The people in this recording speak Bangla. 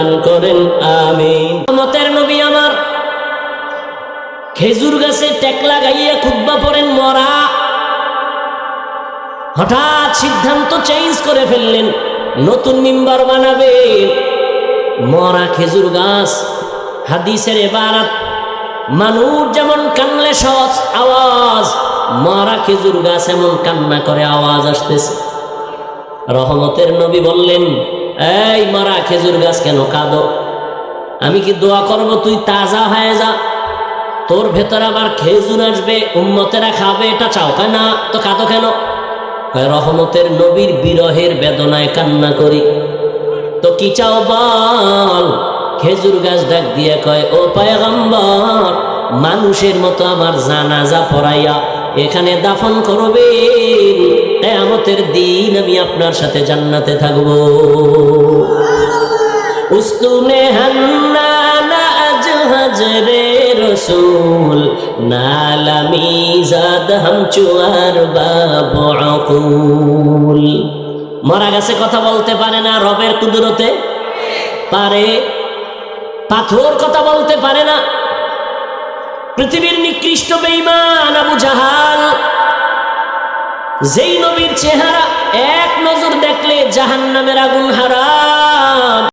দান করেন আমি মতের নবী আমার। খেজুর গাছে টেকলা গাইয়া খুদ্া পড়েন, মরা। হঠাৎ সিদ্ধান্ত চেঞ্জ করে ফেললেন, নতুন মিম্বার বানাবে মরা খেজুর গাছ, হাদিসের এবারাত। মানুষ যেমন কানলে সহজ আওয়াজ, মরা খেজুর গাছ এমন কান্না করে আওয়াজ আসতেছে। রহমতের নবী বললেন এই মরা খেজুর গাছ কেন কাঁদো? আমি কি দোয়া করব? তুই তাজা হয়ে যা। তোর ভেতর আবার খেজুর আসবে, উম্মতেরা খাবে, এটা চাও? কেন না, তো কাঁদো কেন? রহমতের নবীর বিরহের বেদনায় কান্না করি। তো কি চাও বল? খেজুর গাছ ডাক দিয়ে কয়, ও পায়গম্বর, মানুষের মতো আমার জানাজা পড়াইয়া এখানে দাফন করবে কেয়ামতের দিন আমি আপনার সাথে জান্নাতে থাকব। উস্তুনে হজরে রসুল নালামি জাদ বাবুল মরা গেছে কথা বলতে পারে না রবের কুদরতে? পারে। পাথর কথা বলতে পারে না। পৃথিবীর নিকৃষ্ট বেঈমান আবু জাহাল যেই নবীর চেহারা এক নজর দেখলে জাহান্নামের আগুন হারাম